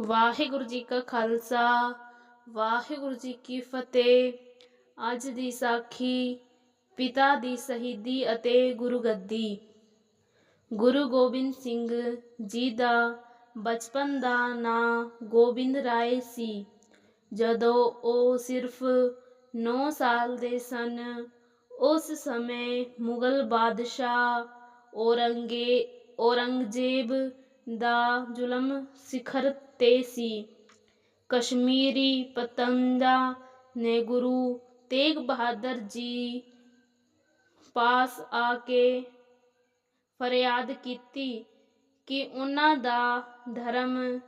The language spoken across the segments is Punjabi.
ਵਾਹਿਗੁਰੂ ਜੀ ਕਾ ਖਾਲਸਾ, ਵਾਹਿਗੁਰੂ ਜੀ ਕੀ ਫਤਿਹ। ਅੱਜ ਦੀ ਸਾਖੀ ਪਿਤਾ ਦੀ ਸ਼ਹੀਦੀ ਅਤੇ ਗੁਰੂ ਗੱਦੀ। ਗੁਰੂ ਗੋਬਿੰਦ ਸਿੰਘ ਜੀ ਦਾ ਬਚਪਨ ਦਾ ਨਾਂ ਗੋਬਿੰਦ ਰਾਏ ਸੀ। ਜਦੋਂ ਉਹ ਸਿਰਫ 9 ਸਾਲ ਦੇ ਸਨ, ਉਸ ਸਮੇਂ ਮੁਗਲ ਬਾਦਸ਼ਾਹ ਔਰੰਗੇ ਔਰੰਗਜ਼ੇਬ ਦਾ ਜ਼ੁਲਮ ਸਿਖਰ ਤੇ ਸੀ। ਕਸ਼ਮੀਰੀ ਪਤੰਦਾ ਨੇ ਗੁਰੂ ਤੇਗ ਬਹਾਦਰ ਜੀ ਪਾਸ ਆ ਕੇ ਫਰਿਆਦ ਕੀਤੀ ਕਿ ਉਹਨਾਂ ਦਾ ਧਰਮ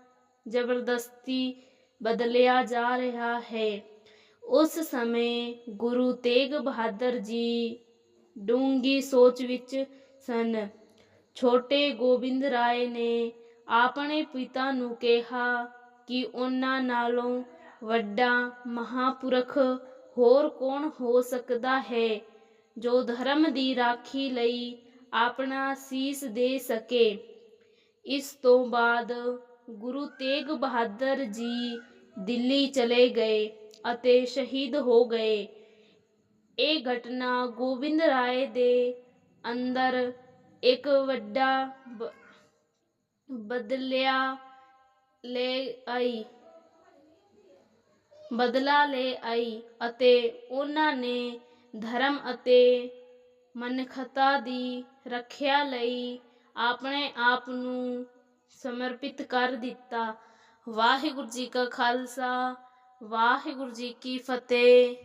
ਜ਼ਬਰਦਸਤੀ ਬਦਲਿਆ ਜਾ ਰਿਹਾ ਹੈ। ਉਸ ਸਮੇਂ ਗੁਰੂ ਤੇਗ ਬਹਾਦਰ ਜੀ ਡੂੰਗੀ ਸੋਚ ਵਿੱਚ ਸਨ। ਛੋਟੇ ਗੋਬਿੰਦ ਰਾਏ ਨੇ ਆਪਣੇ ਪਿਤਾ ਨੂੰ ਕਿਹਾ ਕਿ ਉਹਨਾਂ ਨਾਲੋਂ ਵੱਡਾ ਮਹਾਪੁਰਖ ਹੋਰ ਕੌਣ ਹੋ ਸਕਦਾ ਹੈ, ਜੋ ਧਰਮ ਦੀ ਰਾਖੀ ਲਈ ਆਪਣਾ ਸੀਸ ਦੇ ਸਕੇ। ਇਸ ਤੋਂ ਬਾਅਦ ਗੁਰੂ ਤੇਗ ਬਹਾਦਰ ਜੀ ਦਿੱਲੀ ਚਲੇ ਗਏ ਅਤੇ ਸ਼ਹੀਦ ਹੋ ਗਏ। ਇਹ ਘਟਨਾ ਗੋਬਿੰਦ ਰਾਏ ਦੇ ਅੰਦਰ ਇੱਕ ਵੱਡਾ ਬ- ਬਦਲਿਆ ਲੈ ਆਈ। ਬਦਲਾ ਲੈ ਆਈ ਅਤੇ ਉਹਨਾਂ ਨੇ ਧਰਮ ਅਤੇ ਮਨਖਤਾ ਦੀ ਰੱਖਿਆ ਲਈ ਆਪਣੇ ਆਪ ਨੂੰ ਸਮਰਪਿਤ ਕਰ ਦਿੱਤਾ। ਵਾਹਿਗੁਰੂ ਜੀ ਕਾ ਖਾਲਸਾ, ਵਾਹਿਗੁਰੂ ਜੀ ਕੀ ਫਤਿਹ।